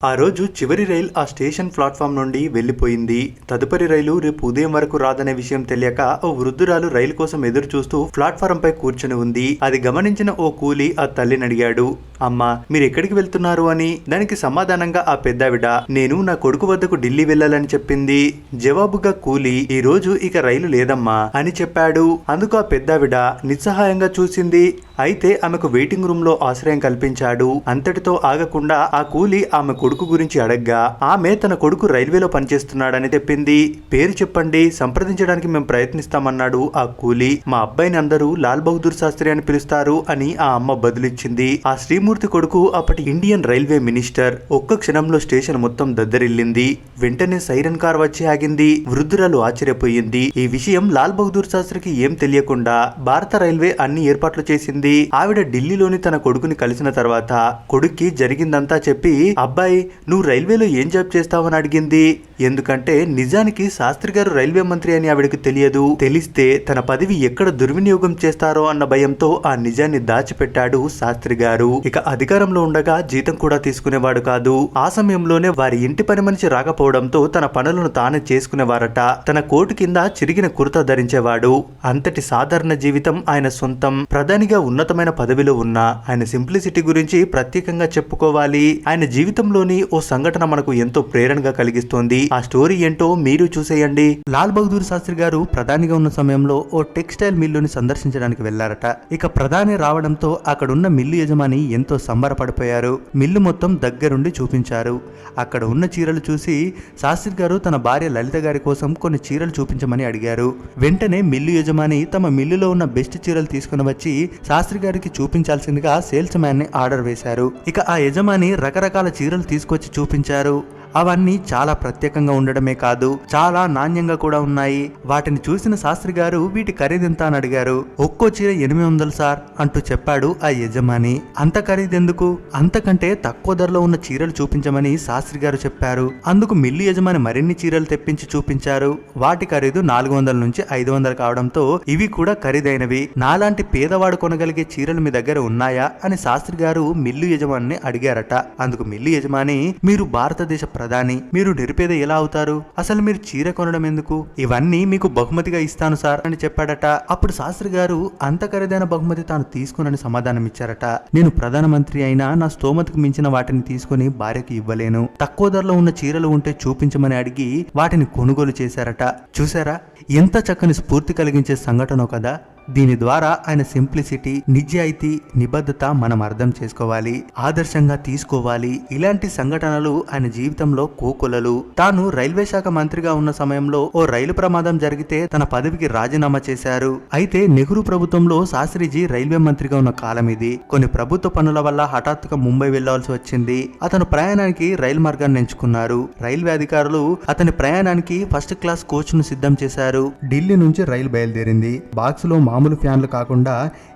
ఆ రోజు చివరి రైలు ఆ స్టేషన్ ప్లాట్ఫామ్ నుండి వెళ్ళిపోయింది తదుపరి రైలు రేపు ఉదయం వరకు రాదనే విషయం తెలియక ఓ వృద్ధురాలు రైలు కోసం ఎదురు చూస్తూ ప్లాట్ఫారం పై కూర్చుని ఉంది. అది గమనించిన ఓ కూలి ఆ తల్లిని అడిగాడు అమ్మా మీరు ఎక్కడికి వెళ్తున్నారు అని? దానికి సమాధానంగా ఆ పెద్దావిడ నేను నా కొడుకు వద్దకు ఢిల్లీ వెళ్ళాలని చెప్పింది. జవాబుగా కూలి ఈ రోజు ఇక రైలు లేదమ్మా అని చెప్పాడు. అందుకు ఆ పెద్దావిడ నిస్సహాయంగా చూసింది అయితే ఆమెకు వెయిటింగ్ రూమ్లో ఆశ్రయం కల్పించాడు. అంతటితో ఆగకుండా ఆ కూలి ఆమె కొడుకు గురించి అడగ్గా ఆమె తన కొడుకు రైల్వేలో పనిచేస్తున్నాడని చెప్పింది పేరు చెప్పండి సంప్రదించడానికి మేము ప్రయత్నిస్తామన్నాడు ఆ కూలి. మా అబ్బాయిని అందరూ లాల్ బహదూర్ శాస్త్రి అని పిలుస్తారు అని ఆ అమ్మ బదులిచ్చింది. ఆ శ్రీమూర్తి కొడుకు అప్పటి ఇండియన్ రైల్వే మినిస్టర్. ఒక్క క్షణంలో స్టేషన్ మొత్తం దద్దరిల్లింది. వెంటనే సైరన్ కార్ వచ్చి ఆగింది. వృద్ధురాలు ఆశ్చర్యపోయింది. ఈ విషయం లాల్ బహదూర్ శాస్త్రికి ఏం తెలియకుండా భారత రైల్వే అన్ని ఏర్పాట్లు చేసింది. ఆవిడ ఢిల్లీలోని తన కొడుకుని కలిసిన తర్వాత కొడుక్కి జరిగిందంతా చెప్పి అబ్బాయి నువ్వు రైల్వేలో ఏం జాబ్ చేస్తావని అడిగింది. ఎందుకంటే నిజానికి శాస్త్రి గారు రైల్వే మంత్రి అని ఆవిడకి తెలియదు. తెలిస్తే తన పదవి ఎక్కడ దుర్వినియోగం చేస్తారో అన్న భయంతో ఆ నిజాన్ని దాచిపెట్టాడు శాస్త్రి గారు. ఇక అధికారంలో ఉండగా జీతం కూడా తీసుకునేవాడు కాదు. ఆ సమయంలోనే వారి ఇంటి పని మనిషి రాకపోవడంతో తన పనులను తానే చేసుకునేవారట. తన కోటు కింద చిరిగిన కుర్తా ధరించేవాడు. అంతటి సాధారణ జీవితం ఆయన సొంతం. ప్రధానిగా ఉన్న ఉన్నతమైన పదవిలో ఉన్న ఆయన సింప్లిసిటీ గురించి ప్రత్యేకంగా చెప్పుకోవాలి. ఆయన జీవితంలోని ఓ సంఘటన మనకు ఎంతో ప్రేరణగా కలిగిస్తోంది. ఆ స్టోరీ ఏంటో మీరు చూసేయండి. లాల్ బహదూర్ శాస్త్రి గారు ప్రధానిగా ఉన్న సమయంలో ఓ టెక్స్టైల్ మిల్లుని సందర్శించడానికి వెళ్ళారట ఇక ప్రధాని రావడంతో అక్కడున్న మిల్లు యజమాని ఎంతో సంబరపడిపోయారు. మిల్లు మొత్తం దగ్గరుండి చూపించారు. అక్కడ ఉన్న చీరలు చూసి శాస్త్రి గారు తన భార్య లలిత గారి కోసం కొన్ని చీరలు చూపించమని అడిగారు. వెంటనే మిల్లు యజమాని తమ మిల్లులో ఉన్న బెస్ట్ చీరలు తీసుకుని వచ్చి శాస్త్రి గారికి చూపించాల్సిందిగా సేల్స్ మ్యాన్ని ఆర్డర్ వేశారు. ఇక ఆ యజమాని రకరకాల చీరలు తీసుకొచ్చి చూపించారు. అవన్నీ చాలా ప్రత్యేకంగా ఉండడమే కాదు చాలా నాణ్యంగా కూడా ఉన్నాయి. వాటిని చూసిన శాస్త్రి గారు వీటి ఖరీదెంత అని అడిగారు. ఒక్కో చీర ఎనిమిది వందలు సార్ అంటూ చెప్పాడు ఆ యజమాని. అంత ఖరీదెందుకు అంతకంటే తక్కువ ధరలో ఉన్న చీరలు చూపించమని శాస్త్రి గారు చెప్పారు. అందుకు మిల్లు యజమాని మరిన్ని చీరలు తెప్పించి చూపించారు. వాటి ఖరీదు నాలుగు వందల నుంచి ఐదు వందలు కావడంతో ఇవి కూడా ఖరీదైనవి. నాలాంటి పేదవాడు కొనగలిగే చీరలు మీ దగ్గర ఉన్నాయా? అని శాస్త్రి గారు మిల్లు యజమాని అడిగారట. అందుకు మిల్లు యజమాని మీరు భారతదేశ ప్రధాని మీరు నిరుపేద ఎలా అవుతారు? అసలు మీరు చీర కొనడం ఎందుకు? ఇవన్నీ మీకు బహుమతిగా ఇస్తాను సార్ అని చెప్పాడట. అప్పుడు శాస్త్రి గారు అంత ఖరీదైన బహుమతి తాను తీసుకునని సమాధానం ఇచ్చారట. నేను ప్రధానమంత్రి అయినా నా స్తోమతకు మించిన వాటిని తీసుకుని భార్యకి ఇవ్వలేను. తక్కువ ధరలో ఉన్న చీరలు ఉంటే చూపించమని అడిగి వాటిని కొనుగోలు చేశారట. చూసారా ఎంత చక్కని స్ఫూర్తి కలిగించే సంఘటనో కదా? దీని ద్వారా ఆయన సింప్లిసిటీ నిజాయితీ నిబద్ధత మనం అర్థం చేసుకోవాలి ఆదర్శంగా తీసుకోవాలి. ఇలాంటి సంఘటనలు ఆయన జీవితంలో కోకొలలు. తాను రైల్వే శాఖ మంత్రిగా ఉన్న సమయంలో ఓ రైలు ప్రమాదం జరిగితే తన పదవికి రాజీనామా చేశారు. అయితే నెహ్రూ ప్రభుత్వంలో శాస్త్రిజీ రైల్వే మంత్రిగా ఉన్న కాలం ఇది. కొన్ని ప్రభుత్వ పనుల వల్ల హఠాత్తుగా ముంబై వెళ్ళాల్సి వచ్చింది. అతను ప్రయాణానికి రైలు మార్గాన్ని ఎంచుకున్నారు. రైల్వే అధికారులు అతని ప్రయాణానికి ఫస్ట్ క్లాస్ కోచ్ను సిద్ధం చేశారు. ఢిల్లీ నుంచి రైలు బయలుదేరింది. బాక్స్లో మామూలు ఫ్యాన్లు కాకుండా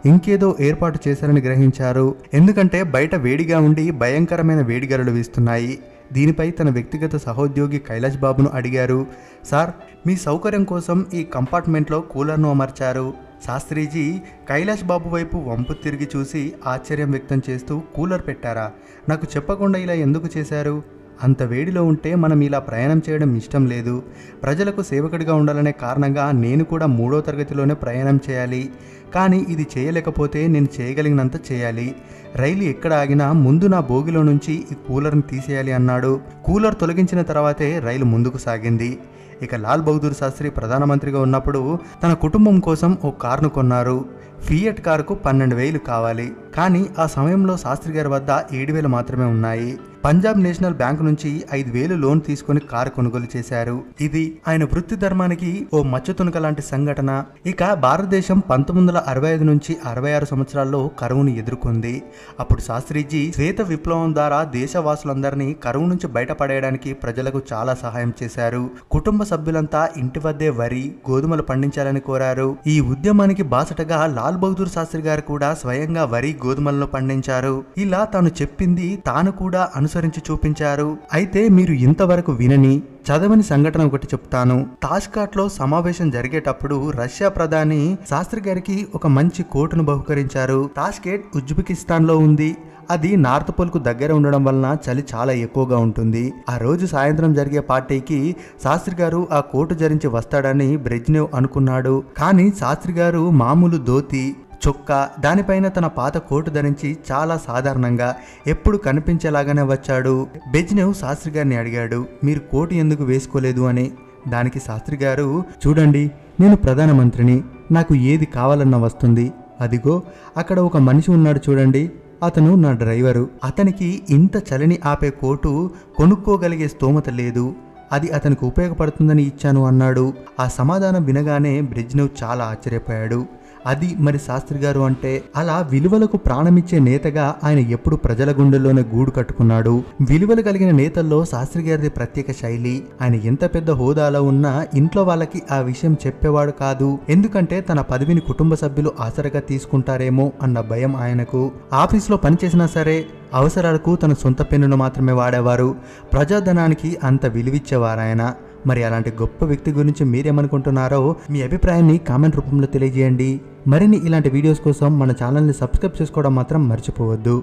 ఇంకేదో ఏర్పాటు చేశారని గ్రహించారు. ఎందుకంటే బయట వేడిగా ఉండి భయంకరమైన వేడిగరలు వీస్తున్నాయి. దీనిపై తన వ్యక్తిగత సహోద్యోగి కైలాష్ బాబును అడిగారు. సార్ మీ సౌకర్యం కోసం ఈ కంపార్ట్మెంట్లో కూలర్ను అమర్చారు. శాస్త్రీజీ కైలాష్ బాబు వైపు వంపు తిరిగి చూసి ఆశ్చర్యం వ్యక్తం చేస్తూ కూలర్ పెట్టారా? నాకు చెప్పకుండా ఇలా ఎందుకు చేశారు? అంత వేడిలో ఉంటే మనం ఇలా ప్రయాణం చేయడం ఇష్టం లేదు. ప్రజలకు సేవకుడిగా ఉండాలనే కారణంగా నేను కూడా మూడో తరగతిలోనే ప్రయాణం చేయాలి. కానీ ఇది చేయలేకపోతే నేను చేయగలిగినంత చేయాలి. రైలు ఎక్కడ ఆగినా ముందు నా బోగిలో నుంచి ఈ కూలర్ని తీసేయాలి అన్నాడు. కూలర్ తొలగించిన తర్వాతే రైలు ముందుకు సాగింది. ఇక లాల్ బహదూర్ శాస్త్రి ప్రధానమంత్రిగా ఉన్నప్పుడు తన కుటుంబం కోసం ఓ కారును కొన్నారు. ఫియట్ కారుకు పన్నెండు వేలు కావాలి. కానీ ఆ సమయంలో శాస్త్రి గారి వద్ద ఏడు వేలు మాత్రమే ఉన్నాయి. పంజాబ్ నేషనల్ బ్యాంక్ నుంచి ఐదు వేలు లోన్ తీసుకుని కారు కొనుగోలు చేశారు. ఇది ఆయన వృత్తి ధర్మానికి ఓ మచ్చతునక లాంటి సంఘటన. ఇక భారతదేశం పంతొమ్మిది వందల అరవై ఐదు నుంచి అరవై ఆరు సంవత్సరాల్లో కరువును ఎదుర్కొంది. అప్పుడు శాస్త్రిజీ శ్వేత విప్లవం ద్వారా దేశవాసులందరినీ కరువు నుంచి బయటపడేయడానికి ప్రజలకు చాలా సహాయం చేశారు. కుటుంబ సభ్యులంతా ఇంటి వద్దే వరి గోధుమలు పండించాలని కోరారు. ఈ ఉద్యమానికి బాసటగా లాల్ బహదూర్ శాస్త్రి గారు కూడా స్వయంగా వరి గోధుమలను పండించారు. ఇలా తాను చెప్పింది తాను కూడా అను అనుసరించి చూపించారు. అయితే మీరు ఇంతవరకు వినని చదవని సంఘటన ఒకటి చెప్తాను. తాష్కాట్లో సమావేశం జరిగేటప్పుడు రష్యా ప్రధాని శాస్త్రి గారికి ఒక మంచి కోటును బహుకరించారు. తాష్కేట్ ఉజ్బెకిస్తాన్లో ఉంది. అది నార్త్ పోల్కు దగ్గర ఉండడం వలన చలి చాలా ఎక్కువగా ఉంటుంది. ఆ రోజు సాయంత్రం జరిగే పార్టీకి శాస్త్రి గారు ఆ కోటు ధరించి వస్తాడని బ్రెజ్నేవ్ అనుకున్నాడు. కానీ శాస్త్రి గారు మామూలు ధోతి చొక్కా దానిపైన తన పాత కోటు ధరించి చాలా సాధారణంగా ఎప్పుడు కనిపించేలాగానే వచ్చాడు. బెజ్నేవ్ శాస్త్రి గారిని అడిగాడు మీరు కోటు ఎందుకు వేసుకోలేదు? అని. దానికి శాస్త్రి గారు చూడండి నేను ప్రధానమంత్రిని నాకు ఏది కావాలన్నా వస్తుంది. అదిగో అక్కడ ఒక మనిషి ఉన్నాడు చూడండి అతను నా డ్రైవరు. అతనికి ఇంత చలిని ఆపే కోటు కొనుక్కోగలిగే స్తోమత లేదు. అది అతనికి ఉపయోగపడుతుందని ఇచ్చాను అన్నాడు. ఆ సమాధానం వినగానే బ్రిజ్నవ్ చాలా ఆశ్చర్యపోయాడు. అది మరి శాస్త్రి గారు అంటే అలా విలువలకు ప్రాణమిచ్చే నేతగా ఆయన ఎప్పుడు ప్రజల గుండెల్లోనే గూడు కట్టుకున్నాడు. విలువలు కలిగిన నేతల్లో శాస్త్రి గారిది ప్రత్యేక శైలి. ఆయన ఎంత పెద్ద హోదాలో ఉన్నా ఇంట్లో వాళ్ళకి ఆ విషయం చెప్పేవాడు కాదు. ఎందుకంటే తన పదవిని కుటుంబ సభ్యులు ఆసరగా తీసుకుంటారేమో అన్న భయం ఆయనకు. ఆఫీస్లో పనిచేసినా సరే అవసరాలకు తన సొంత పెన్నును మాత్రమే వాడేవారు. ప్రజాధనానికి అంత విలువిచ్చేవారాయన మరి అలాంటి గొప్ప వ్యక్తి గురించి మీరేమనుకుంటున్నారో మీ అభిప్రాయాన్ని కామెంట్ రూపంలో తెలియజేయండి. మరిన్ని ఇలాంటి వీడియోస్ కోసం మన ఛానల్ని సబ్స్క్రైబ్ చేసుకోవడం మాత్రం మర్చిపోవద్దు.